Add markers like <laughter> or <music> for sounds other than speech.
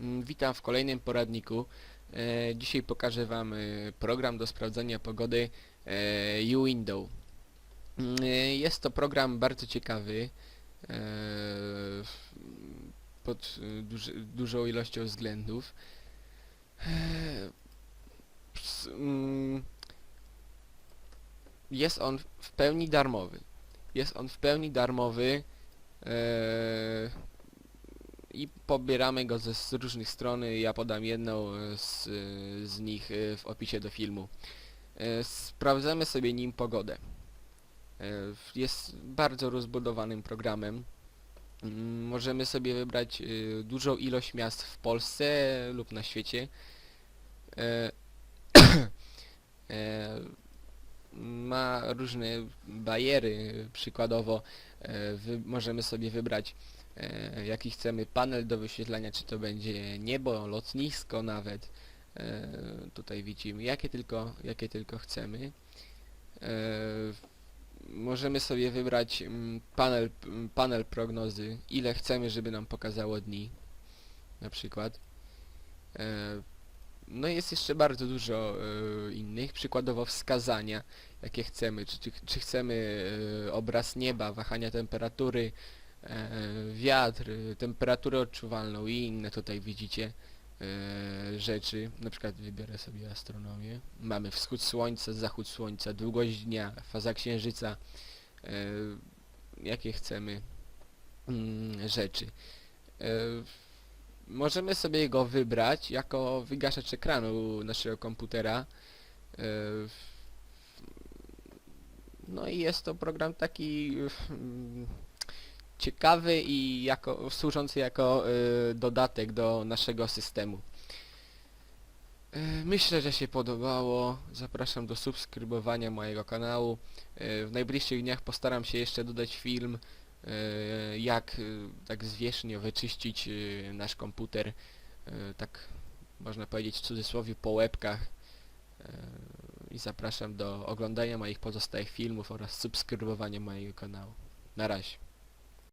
Mm, Witam w kolejnym poradniku. E, Dzisiaj pokażę Wam e, program do sprawdzania pogody e, uWindow. Mm, Jest to program bardzo ciekawy pod dużą ilością względów. Mm, Jest on w pełni darmowy. Jest on w pełni darmowy. I pobieramy go ze z różnych stron. Ja podam jedną e, z, e, z nich e, w opisie do filmu. Sprawdzamy sobie nim pogodę. Jest bardzo rozbudowanym programem. Mm, Możemy sobie wybrać dużą ilość miast w Polsce lub na świecie. <coughs> Ma różne bariery, przykładowo możemy sobie wybrać jaki chcemy panel do wyświetlania, czy to będzie niebo, lotnisko nawet. E, tutaj widzimy, jakie tylko, jakie tylko chcemy. E, możemy sobie wybrać mm, panel, m, panel prognozy, ile chcemy, żeby nam pokazało dni, na przykład. E, no jest jeszcze bardzo dużo e, innych, przykładowo wskazania, jakie chcemy, czy, czy, czy chcemy e, obraz nieba, wahania temperatury, e, wiatr, e, temperaturę odczuwalną i inne tutaj widzicie e, rzeczy. Na przykład wybiorę sobie astronomię. Mamy wschód słońca, zachód słońca, długość dnia, faza księżyca, e, jakie chcemy mm, rzeczy. Możemy sobie go wybrać jako wygaszacz ekranu naszego komputera. No i jest to program taki mm, ciekawy i jako, służący jako y, dodatek do naszego systemu. Y, Myślę, że się podobało. Zapraszam do subskrybowania mojego kanału. Y, W najbliższych dniach postaram się jeszcze dodać film, y, jak y, tak zwierzchnie wyczyścić y, nasz komputer, y, tak można powiedzieć w cudzysłowie po łebkach. Y, I zapraszam do oglądania moich pozostałych filmów oraz subskrybowania mojego kanału. Na razie.